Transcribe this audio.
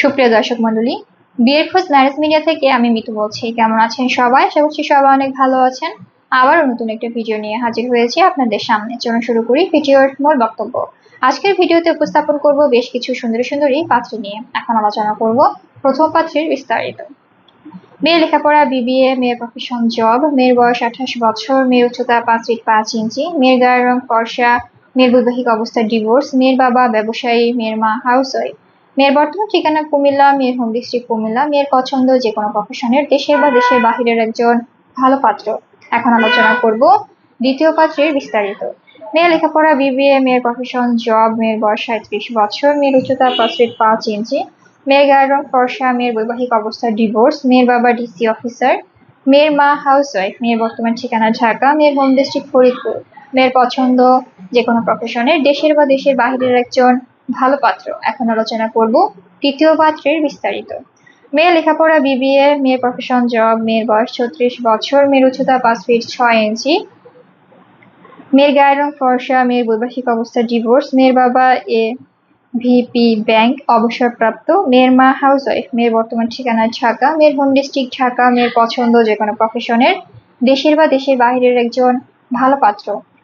সুপ্রিয় দর্শক মন্ডলী বিয়ের খোঁজ ম্যারেজ মিডিয়া থেকে আমি মিতু বলছি। কেমন আছেন সবাই? আশা করছি সবাই অনেক ভালো আছেন। আবারও নতুন একটা ভিডিও নিয়ে হাজির হয়েছি আপনাদের সামনে। চলুন শুরু করি ভিডিওর মূল বক্তব্য। আজকের ভিডিওতে উপস্থাপন করব বেশ কিছু সুন্দরী সুন্দরী পাত্র নিয়ে। এখন আলোচনা করব প্রথম পাত্রীর বিস্তারিত। মেয়ে লেখাপড়া, বিবিএ মেয়ের প্রফেশন জব মেয়ের বয়স আঠাশ বছর, মেয়ের উচ্চতা পাঁচ ফিট পাঁচ ইঞ্চি, মেয়ের গায়ের রং ফর্সা, মেয়ের বৈবাহিক অবস্থা ডিভোর্স মেয়ের বাবা ব্যবসায়ী, মেয়ের মা হাউস ওয়াইফ মেয়ের বর্তমান ঠিকানা কুমিল্লা, মেয়ের হোম ডিস্ট্রিক্ট কুমিল্লা, মেয়ের পছন্দ যে কোনো প্রফেশনের দেশের বা দেশের বাহিরের একজন ভালো পাত্র। এখন আলোচনা করব দ্বিতীয় পাত্রের বিস্তারিত। মেয়ে লেখাপড়া বিবিএ মেয়ের প্রফেশন জব মেয়ের বয়স সাঁত্রিশ বছর, মেয়ের উচ্চতা পাঁচ ফিট পাঁচ ইঞ্চি, মেয়ের গায়ের রং ফর্সা, মেয়ের বৈবাহিক অবস্থা ডিভোর্স মেয়ের বাবা ডিসি অফিসার মেয়ের মা হাউস ওয়াইফ মেয়ের বর্তমান ঠিকানা ঢাকা, মেয়ের হোম ডিস্ট্রিক্ট ফরিদপুর, মেয়ের পছন্দ যে কোনো প্রফেশনের দেশের বা দেশের বাহিরের একজন ভালো পাত্র। এখন আলোচনা করব তৃতীয় পাত্রের বিস্তারিত। মেয়ে লেখাপড়া, বিবিএ, মেয়ের প্রফেশন জব মেয়ের বয়স ছত্রিশ বছর, মেয়ের উচ্চতা পাঁচ ফিট ছয় ইঞ্চি মেয়ের গায়ের রং ফর্সা, মেয়ের বৈবাহিক অবস্থা ডিভোর্স মেয়ের বাবা এ ভিপি ব্যাংক অবসরপ্রাপ্ত, মেয়ের মা হাউস ওয়াইফ মেয়ের বর্তমান ঠিকানা ঢাকা, মেয়ের হোম ডিস্ট্রিক্ট ঢাকা, মেয়ের পছন্দ যে কোনো প্রফেশনের দেশের বা দেশের বাইরের একজন ভালো পাত্র।